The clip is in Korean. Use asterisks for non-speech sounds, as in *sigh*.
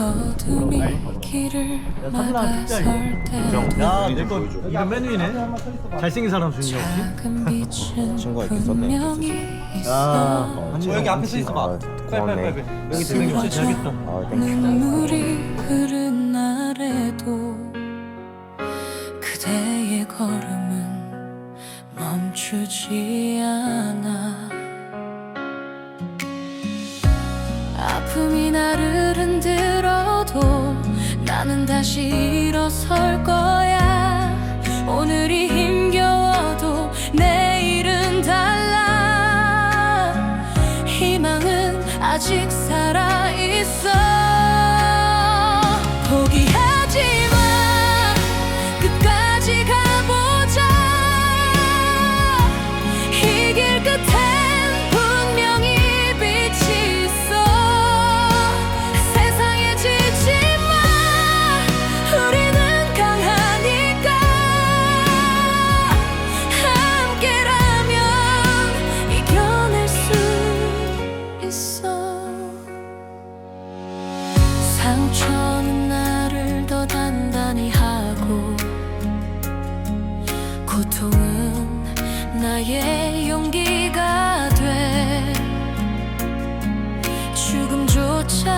어둠이 길을 막아설 때도 야, 내거 이거 맨 위네. 잘생긴 사람 중이야? 작은 *laughs* 빛은 친구가 이렇게 썼네. 분명히 아, 있어 한지 여기 앞에 서 있어 봐. 아. 여기 되게 역시 잘겠다. 아. 눈물이 흐른 날에도 그대의 걸음은 멈추지 않아 아픔이 나를 흔들어도 나는 다시 일어설 거야. 오늘이 힘겨워도 내일은 달라. 희망은 아직 살아있어. 상처는 나를 더 단단히 하고 고통은 나의 용기가 돼 죽음조차